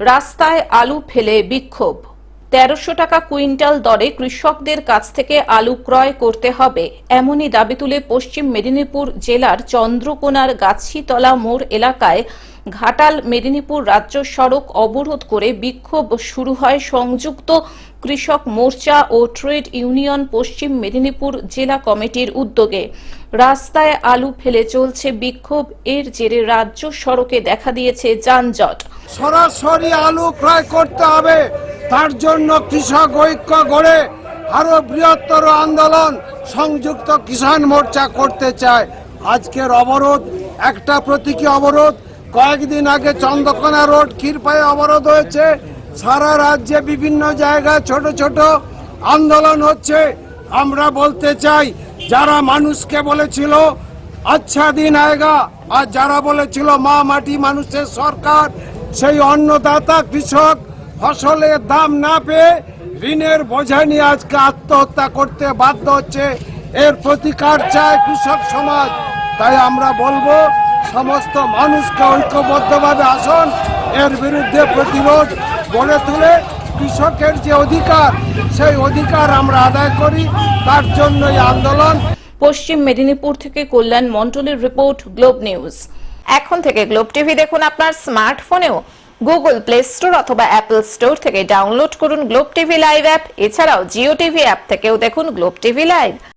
রাস্তায় আলু ফেলে বিক্ষোভ। তেরোশো টাকা কুইন্টাল দরে কৃষকদের কাছ থেকে আলু ক্রয় করতে হবে, এমনই দাবি তুলে পশ্চিম মেদিনীপুর জেলার চন্দ্রকোনার গাছিতলা মোড় এলাকায় ঘাটাল মেদিনীপুর রাজ্য সড়ক অবরোধ করে বিক্ষোভ শুরু হয় সংযুক্ত কৃষক মোর্চা ও ট্রেড ইউনিয়ন পশ্চিম মেদিনীপুর জেলা কমিটির উদ্যোগে। রাস্তায় আলু ফেলে চলছে বিক্ষোভ, এর জেরে রাজ্য সড়কে দেখা দিয়েছে যানজট। সরাসরি আলু ক্রয় করতে হবে, তার জন্য কৃষক ঐক্য গড়ে আরও বৃহত্তর আন্দোলন সংযুক্ত কিষাণ মোর্চা করতে চায়। আজকের অবরোধ, একটা প্রতীকী অবরোধ কয়েকদিন আগে চন্দ্রকোনা রোড ক্ষীরপায়ে অবরোধ হয়েছে। সারা রাজ্যে বিভিন্ন জায়গায় ছোট ছোট আন্দোলন হচ্ছে। আমরা বলতে চাই, যারা মানুষকে বলেছিল আচ্ছা দিন আয়েগা। আর যারা বলেছিল, মা মাটি মানুষের সরকার। সেই অন্নদাতা কৃষক ফসলের দাম না পেয়ে ঋণের বোঝা নিয়ে আজকে আত্মহত্যা করতে বাধ্য হচ্ছে। এর প্রতিকার চায় কৃষক সমাজ। তাই আমরা বলব সমস্ত মানুষকে ঐক্যবদ্ধভাবে আসুন এর বিরুদ্ধে প্রতিরোধ গড়ে তুলে। কৃষকের যে অধিকার, সেই অধিকার আমরা আদায় করি। তার জন্য এই আন্দোলন। পশ্চিম মেদিনীপুর থেকে কল্যাণ মন্ডলের রিপোর্ট গ্লোব নিউজ এখন থেকে গ্লোব টিভি দেখুন আপনার স্মার্টফোনেও গুগল প্লে স্টোর অথবা অ্যাপল স্টোর থেকে ডাউনলোড করুন গ্লোব টিভি লাইভ অ্যাপ এছাড়াও জিও টিভি অ্যাপ থেকেও দেখুন গ্লোব টিভি লাইভ